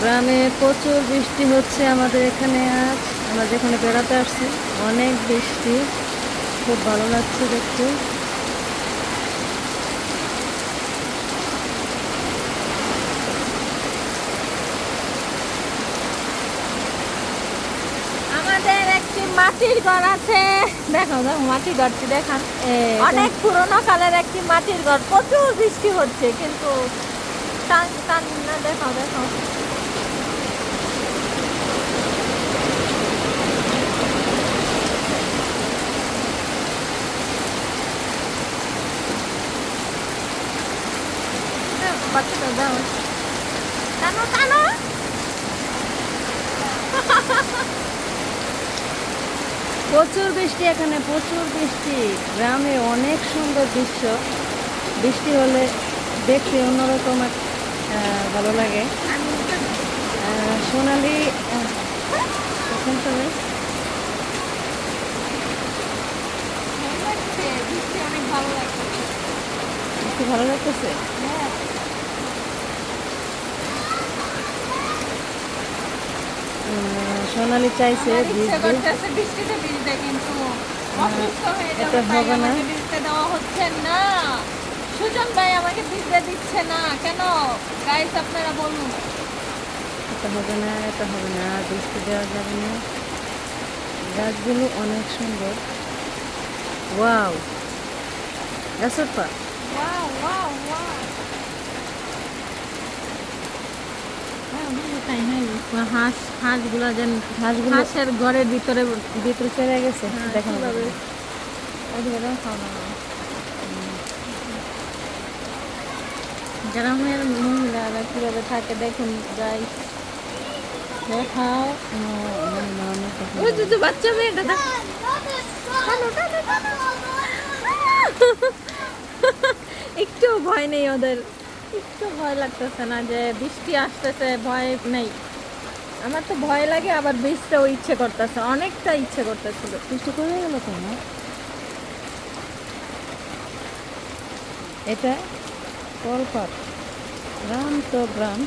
গ্রামে প্রচুর বৃষ্টি হচ্ছে আমাদের এখানে আজ। আমরা যেখানে বেড়াতে আসছি অনেক বৃষ্টি। খুব ভালো লাগছে দেখতে। আমাদের একটি মাটির ঘর আছে। দেখো দেখো মাটির ঘরটি দেখান। অনেক পুরোনো কালের একটি মাটির ঘর। প্রচুর বৃষ্টি হচ্ছে কিন্তু টান- টান না দেখো দেখো বাচ্চাটা দাও টানো টানো। প্রচুর বৃষ্টি এখানে প্রচুর বৃষ্টি। গ্রামে অনেক সুন্দর দৃশ্য। বৃষ্টি হলে দেখতে অন্যরকম ভালো লাগে। সোনালি তবে বৃষ্টি অনেক ভালো ভালো লাগতেছে আহ, সোনালি চাইছে আমার ইচ্ছে ভিজতে করতেছে বৃষ্টিতে ভিজতে কিন্তু অসুস্থ হয়ে চাইছে এটা হবে না। দেওয়া হচ্ছে না। সুজন ভাই আমাকে ভিজতে দিচ্ছে না কেন? গাইস আপনারা বলুন। এটা হবে না এটা হবে না বৃষ্টি দেওয়া যাবে না। গাছগুলো অনেক সুন্দর। ওয়াও। ওয়াও ওয়াও ওয়াও হ্যাঁ, হাঁস হাঁসগুলো যেন হাঁসের ঘরের ভিতরে ভিতরে চলে গেছে হ্যাঁ, দেখানো। গ্রামের মহিলারা কীভাবে থাকে দেখুন যাই দেখাও। ও, না, না, অনেক দেখানো ওই যাবে যে বাচ্চা মেয়েটা দেখ। একটু ভয় নেই ওদের। একটু ভয় লাগতেছে না যে বৃষ্টি আসতেছে ভয় নেই। আমার তো ভয় লাগে আবার বৃষ্টিটাও ইচ্ছে করতেছে অনেকটা ইচ্ছে করতেছিল। বৃষ্টি করে গেল তো না এটা কলপাট গ্রাম তো গ্রাম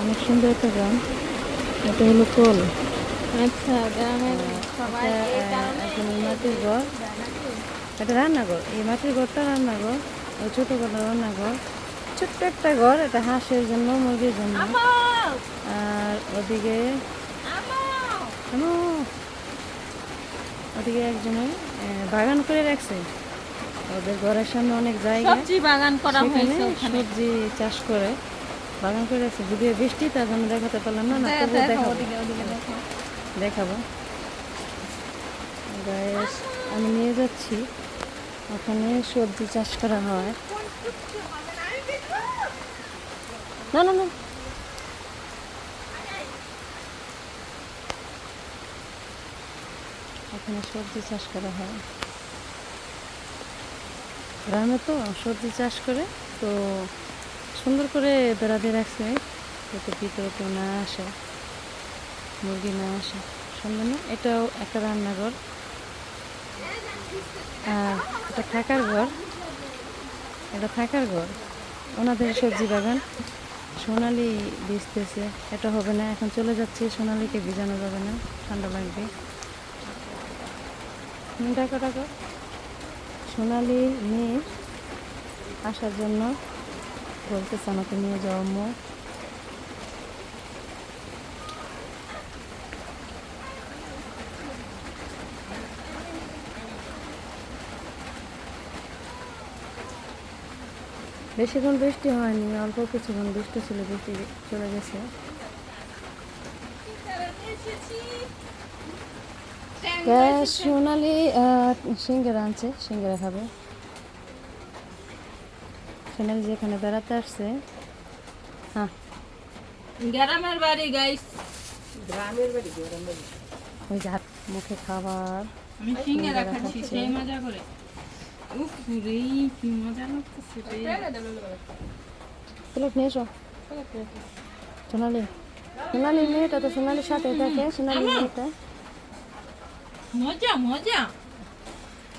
অনেক সুন্দর একটা গ্রাম। এটা হলো কল। আচ্ছা গ্রামের সবাই মাটির ঘর। এটা রান্নাঘর। এই মাটির ঘরটা রান্নাঘর ওই ছোটো ঘরটা রান্নাঘর। ছোট্ট একটা ঘর এটা হাঁসের জন্য মুরগির জন্য। ওদিকে ওদিকে একজনে বাগান করে রাখছে। ওদের ঘরের সামনে অনেক জায়গা। সবজি বাগান করা হয়েছে সবজি চাষ করে বাগান করে রাখছে। যদিও বৃষ্টি তার জন্য দেখাতে পারলাম না না দেখাবো। দেখাবো। আমি নিয়ে যাচ্ছি। ওখানে সবজি চাষ করা হয়। না না না। ওখানে সবজি চাষ করা হয়। গ্রামে তো সবজি চাষ করে, তো সুন্দর করে বেড়া দিয়ে রাখছে। যাতে ভিতরে কেউ না আসে, মুরগি না আসে। সুন্দর না এটাও একটা রান্নাঘর। আর এটা থাকার ঘর। এটা থাকার ঘর। ওনাদের সবজি বাগান। সোনালি ভিজতেছে। এটা হবে না, এখন চলে যাচ্ছে সোনালিকে ভিজানো যাবে না, ঠান্ডা লাগবে। ডাকো ডাকো সোনালির মেয়ে আসার জন্য বলতেছে আমাকে, নিয়ে যাওয়া মো বেশিক্ষণ বৃষ্টি হয়নি, অল্প কিছুক্ষণ বৃষ্টি ছিল, বৃষ্টি চলে গেছে। সোনালি আহ, সিঙ্গারা আনছে সিঙ্গারা খাবে। সোনালি যেখানে বেড়াতে আসছে। হ্যাঁ। গ্রামের বাড়ি গাইস ওই যে মুখে খাবার। আমি সিঙ্গারা খাচ্ছি সেই মজা করে। উফ রে কি মজা লাগতেছে রে। প্লেট নিয়ে এসো। সোনালি। সোনালি মেয়েটা তো সোনালির সাথে থাকে সোনালি মেয়েটা। মজা মজা